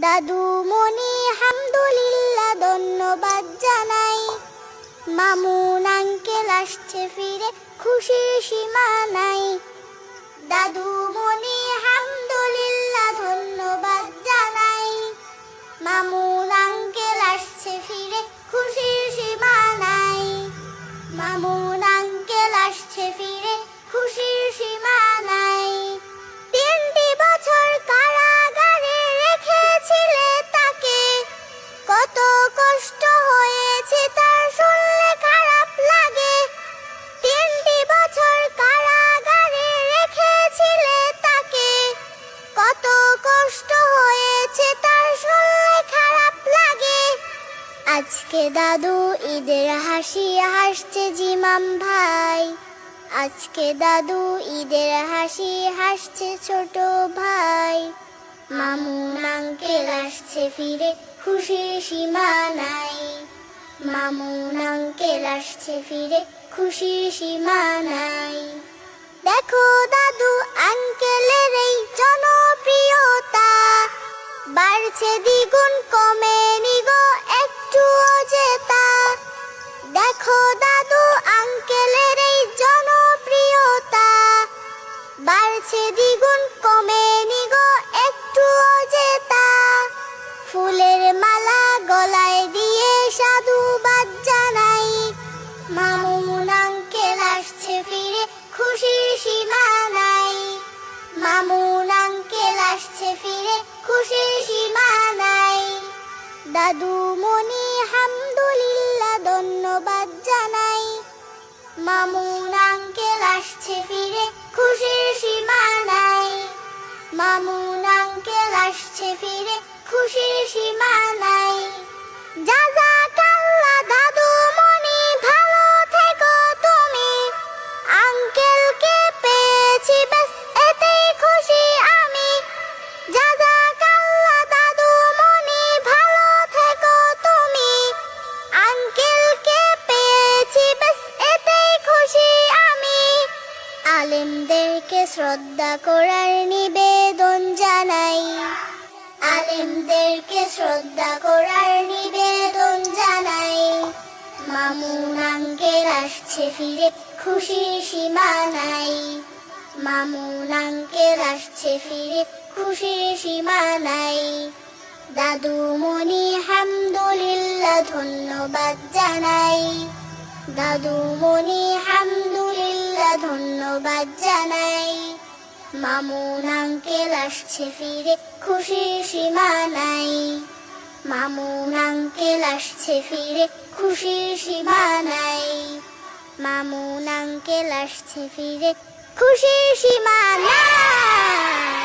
দাদু মনি হামদুলিল্লাহ ধন্যবাদ জানাই। মামুন আঙ্কেল আসছে ফিরে খুশি সীমা নাই। দাদু মনি আজকে দাদু, ঈদের হাসি হাসছে জিমাম ভাই। আজকে দাদু, ঈদের হাসি হাসছে ছোট ভাই। মামুন আঙ্কেল আসছে ফিরে, খুশি সীমা নাই মামুন আঙ্কেল আসছে ফিরে, খুশি সীমা নাই দেখো দাদু আঙ্কেলের এই জনপ্রিয়তা। বাড়ছে দ্বিগুণ দেখো দাদু আঙ্কেলের এই জনপ্রিয়তা। বাড়ছে দ্বিগুণ, কমে নিগো একটু অজেতা ফুলের মালা গলায় দিয়ে সাধু সাধুবাদ জানাই। মামুন আঙ্কেল আসছে ফিরে, খুশির সীমা নাই। মামুন আঙ্কেল আসছে ফিরে, খুশির সীমা নাই। দাদু মনি মামুন আঙ্কেল আসছে ফিরে, খুশির সীমা নাই। মামুন আঙ্কেল আসছে ফিরে, খুশির সীমা নাই। জাজাকাল্লাহ আলেমদেরকে শ্রদ্ধা করার নিবেদন জানাই। আলেমদেরকে শ্রদ্ধা করার নিবেদন জানাই। মামুন আঙ্কেল আসছে ফিরে, খুশি সীমা নাই। মামুন আঙ্কেল আসছে ফিরে, খুশি সীমা নাই। দাদু মনি হামদুলিল্লাহ ধন্যবাদ জানাই। দাদু মনি ধন্যবাদ জানাই। মামুন আঙ্কেল আসছে ফিরে, খুশি সীমা নাই। মামুন আঙ্কেল আসছে ফিরে, খুশি সীমা নাই। মামুন আঙ্কেল আসছে ফিরে, খুশি সীমা নাই।